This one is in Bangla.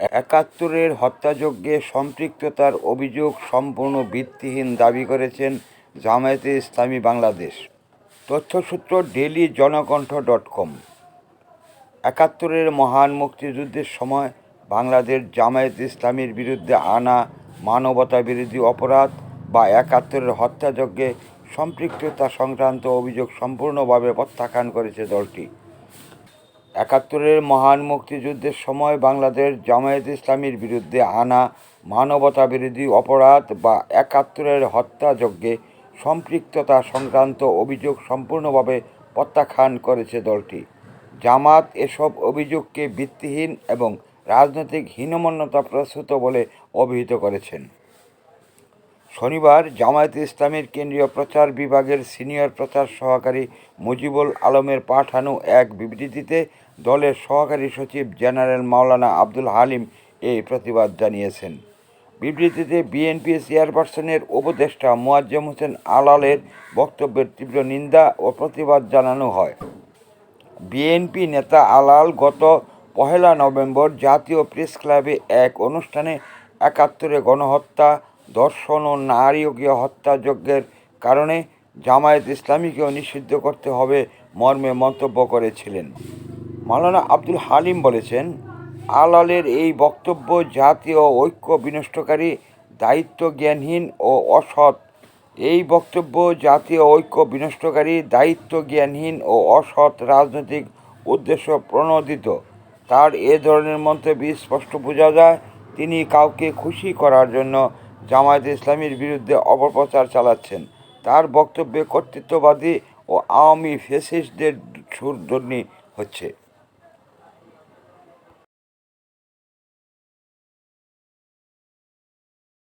একাত্তরের হত্যাযজ্ঞে সম্পৃক্ততার অভিযোগ সম্পূর্ণ ভিত্তিহীন দাবি করেছেন জামায়াতে ইসলামী বাংলাদেশ। তথ্যসূত্র ডেলি জনকণ্ঠ ডট কম। একাত্তরের মহান মুক্তিযুদ্ধের সময় বাংলাদেশ জামায়াত ইসলামীর বিরুদ্ধে আনা মানবতা বিরোধী অপরাধ বা একাত্তরের হত্যাযজ্ঞে সম্পৃক্ততা সংক্রান্ত অভিযোগ সম্পূর্ণভাবে প্রত্যাখ্যান করেছে দলটি। একাত্তরের মহান মুক্তিযুদ্ধের সময় বাংলাদেশ জামায়াত ইসলামীর বিরুদ্ধে আনা মানবতা বিরোধী অপরাধ বা একাত্তরের হত্যাযজ্ঞে সম্পৃক্ততা সংক্রান্ত অভিযোগ সম্পূর্ণভাবে প্রত্যাখ্যান করেছে দলটি। জামাত এসব অভিযোগকে ভিত্তিহীন এবং রাজনৈতিক হীনমন্যতা প্রস্তুত বলে অভিহিত করেছেন। শনিবার জামায়াত ইসলামের কেন্দ্রীয় প্রচার বিভাগের সিনিয়র প্রচার সহকারী মুজিবুল আলমের পাঠানো এক বিবৃতিতে দলের সহকারী সচিব জেনারেল মাওলানা আব্দুল হালিম এই প্রতিবাদ জানিয়েছেন। বিবৃতিতে বিএনপি চেয়ারপারসনের উপদেষ্টা মোয়াজ্জেম হোসেন আলালের বক্তব্যের তীব্র নিন্দা ও প্রতিবাদ জানানো হয়। বিএনপি নেতা আলাল গত পহেলা নভেম্বর জাতীয় প্রেস ক্লাবে এক অনুষ্ঠানে একাত্তরে গণহত্যা ধর্ষণ ও নারীয় হত্যাযজ্ঞের কারণে জামায়াত ইসলামীকেও নিষিদ্ধ করতে হবে মর্মে মন্তব্য করেছিলেন। মাওলানা আব্দুল হালিম বলেছেন, আলালের এই বক্তব্য জাতীয় ঐক্য বিনষ্টকারী দায়িত্ব জ্ঞানহীন ও অসৎ। এই বক্তব্য জাতীয় ঐক্য বিনষ্টকারী দায়িত্ব জ্ঞানহীন ও অসৎ রাজনৈতিক উদ্দেশ্য প্রণোদিত। তার এ ধরনের মন্তব্যে স্পষ্ট বোঝা যায়, তিনি কাউকে খুশি করার জন্য জামায়াত ইসলামীর বিরুদ্ধে অপপ্রচার চালাচ্ছেন। তার বক্তব্যে কর্তৃত্ববাদী ও আওয়ামী ফেসিস্টদের সুরধর্নি হচ্ছে।